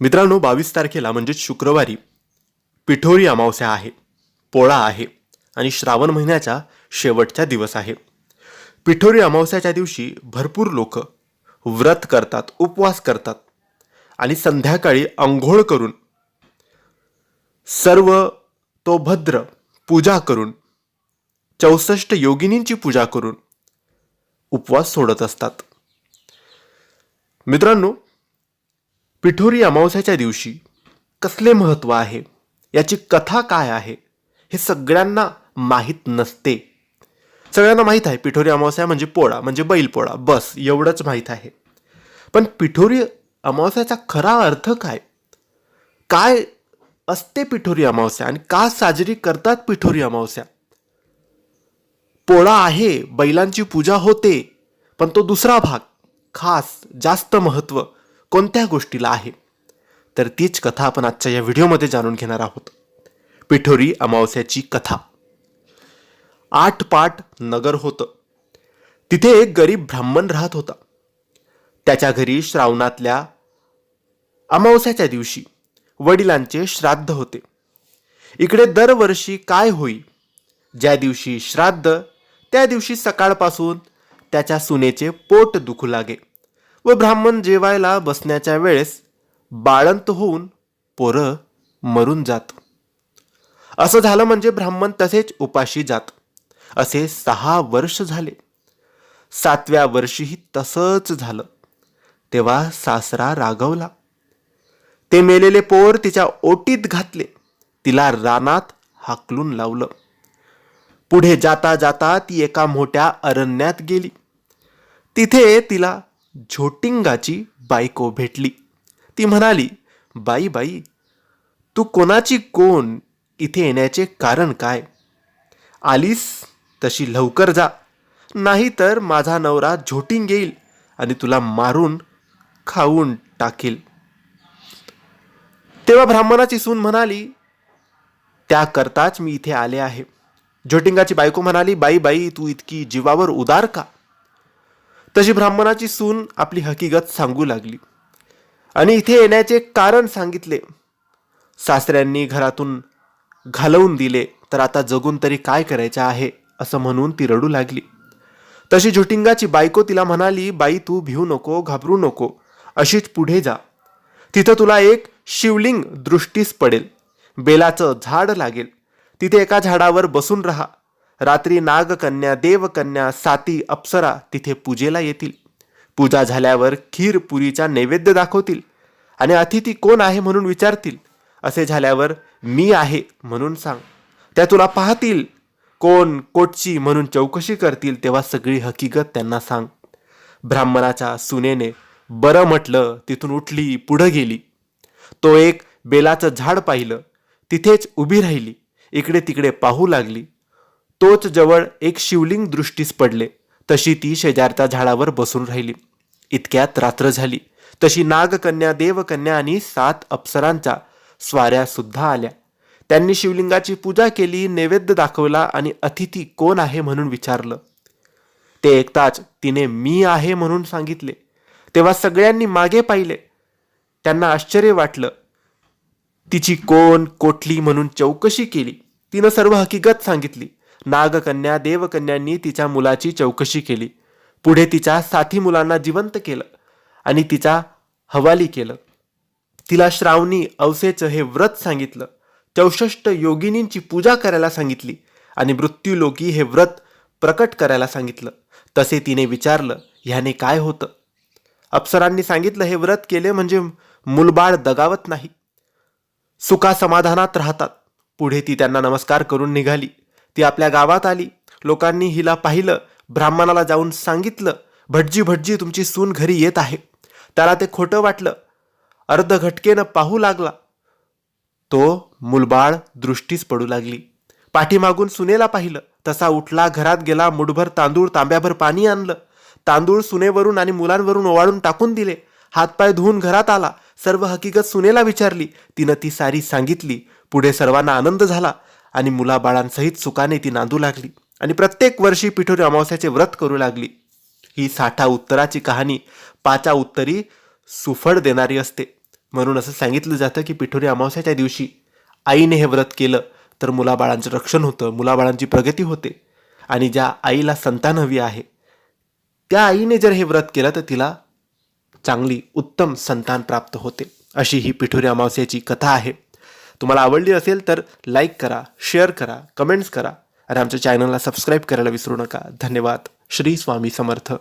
मित्रांनो बावीस तारखेला म्हणजेच शुक्रवारी पिठोरी अमावस्या आहे पोळा आहे आणि श्रावण महिन्याचा शेवटचा दिवस आहे. पिठोरी अमावस्याच्या दिवशी भरपूर लोक व्रत करतात उपवास करतात आणि संध्याकाळी अंघोळ करून सर्व तो भद्र पूजा करून चौसष्ट योगिनींची पूजा करून उपवास सोडत असतात. मित्रांनो पिठोरी अमावस्याच्या दिवशी कसले महत्त्व आहे? याची कथा काय आहे? हे सगळ्यांना माहीत नसते. सगळ्यांना माहीत आहे पिठोरी अमावस्या म्हणजे पोळा म्हणजे बैलपोळा बस एवढंच माहीत आहे. पण पिठोरी अमावस्याचा खरा अर्थ काय? काय असते पिठोरी अमावस्या आणि का साजरी करतात पिठोरी अमावस्या? पोळा आहे बैलांची पूजा होते पण तो दुसरा भाग खास जास्त महत्त्व कोणत्या गोष्टीला आहे? तर तीच कथा आपण आजच्या या व्हिडिओमध्ये जाणून घेणार आहोत. पिठोरी अमावस्याची कथा. आठ पाट नगर होतं. तिथे एक गरीब ब्राह्मण राहत होता. त्याच्या घरी श्रावणातल्या अमावस्याच्या दिवशी वडिलांचे श्राद्ध होते. इकडे दरवर्षी काय होई? ज्या दिवशी श्राद्ध त्या दिवशी सकाळपासून त्याच्या सुनेचे पोट दुखू लागे. व ब्राह्मण जेवायला बसण्याच्या वेळेस बाळंत होऊन पोरं मरून जात. असं झालं म्हणजे ब्राह्मण तसेच उपाशी जात. असे सहा वर्ष झाले. सातव्या वर्षीही तसंच झालं. तेव्हा सासरा रागवला. ते मेलेले पोर तिच्या ओटीत घातले. तिला रानात हाकलून लावलं. पुढे जाता जाता ती एका मोठ्या अरण्यात गेली. तिथे तिला झोटिंगाची बायको भेटली. ती म्हणाली बाई बाई तू कोणाची कोण इथे येण्याचे कारण काय? आलीस तशी लवकर जा. नाहीतर माझा नवरा झोटिंग येईल आणि तुला मारून खाऊन टाकेल. तेव्हा ब्राह्मणाची सून म्हणाली त्याकरताच मी इथे आले आहे. झोटिंगाची बायको म्हणाली बाई बाई तू इतकी जीवावर उदार का? तशी ब्राह्मणाची सून आपली हकीकत सांगू लागली. आणि इथे येण्याचे कारण सांगितले. सासऱ्यांनी घरातून घालवून दिले तर आता जगून तरी काय करायचे आहे असं म्हणून ती रडू लागली. तशी झुटिंगाची बायको तिला म्हणाली बाई तू भिवू नको घाबरू नको अशीच पुढे जा. तिथं तुला एक शिवलिंग दृष्टीस पडेल. बेलाचं झाड लागेल. तिथे एका झाडावर बसून राहा. रात्री नागकन्या देवकन्या साती अप्सरा तिथे पूजेला येतील. पूजा झाल्यावर खीर पुरीचा नैवेद्य दाखवतील. आणि अतिथी कोण आहे म्हणून विचारतील. असे झाल्यावर मी आहे म्हणून सांग. त्या तुला पाहतील. कोण कोटची म्हणून चौकशी करतील तेव्हा सगळी हकीकत त्यांना सांग. ब्राह्मणाच्या सुनेने बरं म्हटलं तिथून उठली पुढं गेली. तो एक बेलाचं झाड पाहिलं. तिथेच उभी राहिली. इकडे तिकडे पाहू लागली. तोच जवळ एक शिवलिंग दृष्टीस पडले. तशी ती शेजारच्या झाडावर बसून राहिली. इतक्यात रात्र झाली. तशी नागकन्या देवकन्या आणि सात अप्सरांच्या स्वाऱ्या सुद्धा आल्या. त्यांनी शिवलिंगाची पूजा केली नैवेद्य दाखवला आणि अतिथी कोण आहे म्हणून विचारलं. ते ऐकताच तिने मी आहे म्हणून सांगितले. तेव्हा सगळ्यांनी मागे पाहिले. त्यांना आश्चर्य वाटलं. तिची कोण कोठली म्हणून चौकशी केली. तिनं सर्व हकीकत सांगितली. नागकन्या देवकन्यांनी तिच्या मुलाची चौकशी केली. पुढे तिच्या साथी मुलांना जिवंत केलं आणि तिचा हवाली केलं. तिला श्रावणी अवसेचं हे व्रत सांगितलं. चौसष्ट योगिनींची पूजा करायला सांगितली आणि मृत्यूलोकी हे व्रत प्रकट करायला सांगितलं. तसे तिने विचारलं ह्याने काय होतं? अप्सरांनी सांगितलं हे व्रत केले म्हणजे मुलबाळ दगावत नाही. सुखा समाधानात राहतात. पुढे ती त्यांना नमस्कार करून निघाली. ती आपल्या गावात आली. लोकांनी हिला पाहिलं ब्राह्मणाला जाऊन सांगितलं भटजी भटजी तुमची सून घरी येत आहे. त्याला ते खोटं वाटलं. अर्ध घटकेनं पाहू लागला. तो मुलबाळ दृष्टीस पडू लागली. पाठीमागून सुनेला पाहिलं. तसा उठला घरात गेला मुठभर तांदूळ तांब्याभर पाणी आणलं. तांदूळ सुनेवरून आणि मुलांवरून ओवाळून टाकून दिले. हातपाय धुवून घरात आला. सर्व हकीकत सुनेला विचारली. तिनं ती सारी सांगितली. पुढे सर्वांना आनंद झाला. आणि मुलाबाळांसहित सुखाने ती नांदू लागली आणि प्रत्येक वर्षी पिठोरी अमावस्याचे व्रत करू लागली. ही साठा उत्तराची कहाणी पाचा उत्तरी सुफळ देणारी असते. म्हणून असं सांगितलं जातं की पिठोरी अमावस्याच्या दिवशी आईने हे व्रत केलं तर मुलाबाळांचं रक्षण होतं मुलाबाळांची प्रगती होते आणि ज्या आईला संतान हवी आहे त्या आईने जर हे व्रत केलं तर तिला चांगली उत्तम संतान प्राप्त होते. अशी ही पिठोरी अमावस्याची कथा आहे. तुम्हाला आवडली असेल तर लाईक करा शेअर करा कमेंट्स करा. आणि आमच्या चॅनलला सबस्क्राईब करायला विसरू नका. धन्यवाद. श्री स्वामी समर्थ.